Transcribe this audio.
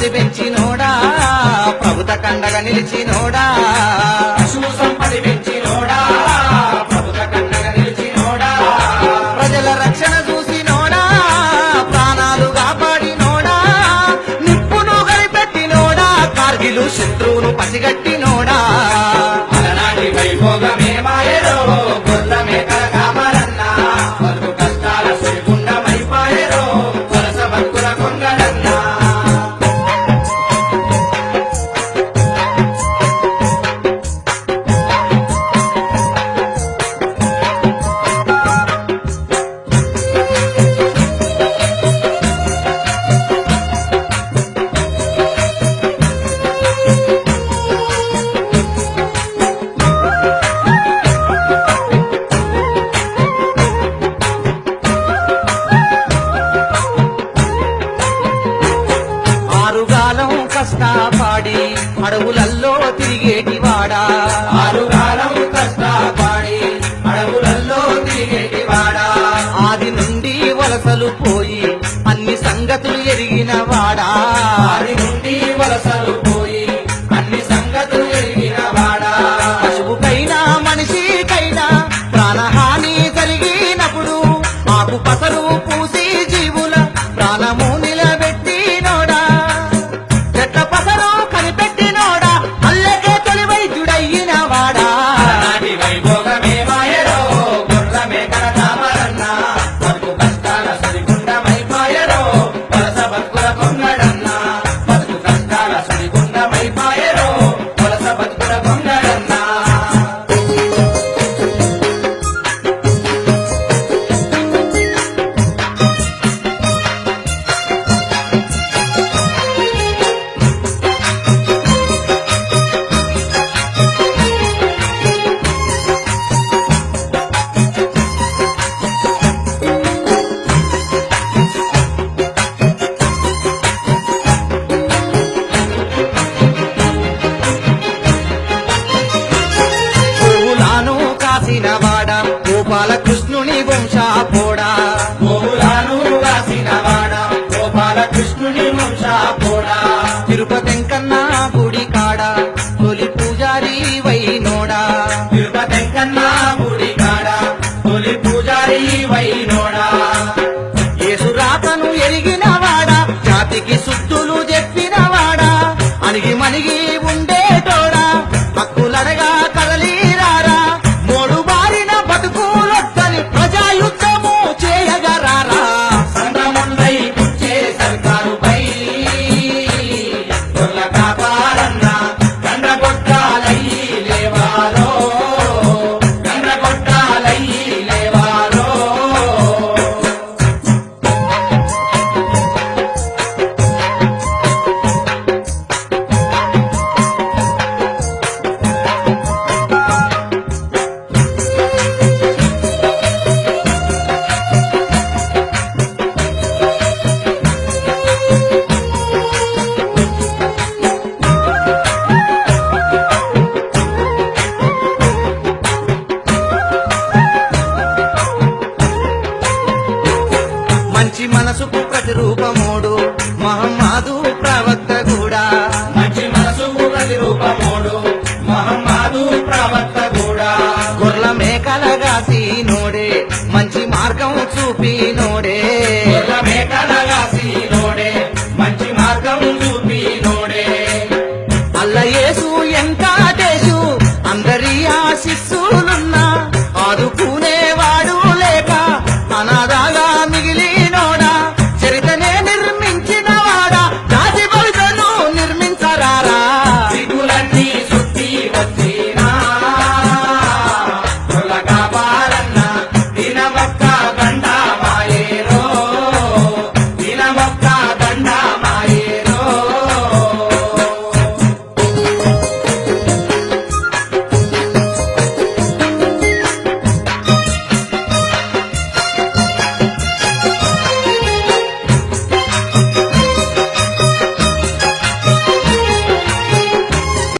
ఆశ పెంచినోడా ప్రభుత కండగా నిలిచినోడా? పశువు సంపద పెంచినోడా ప్రభుత కండగా నిలిచినోడా? ప్రజల రక్షణ చూసినోడా? ప్రాణాలు కాపాడినోడా? నిప్పును కనిపెట్టినోడా కార్గిలు శత్రువును పసిగట్టి కష్టపాడి అడవులల్లో తిరిగేటి వాడా. ఆరుగాలం కష్టపాడి అడవులల్లో తిరిగేటి వాడా. ఆది నుండి వలసలు పోయి Santa Maipa. ప్రవక్త కూడా. మంచి మనసు రూపమోడు మహమ్మాదు ప్రవక్త కూడా. గుర్ల మేకల నోడే మంచి మార్గం చూపి నోడే. గుర్ల ఎంత దేశు అందరి ఆశిస్సులున్నా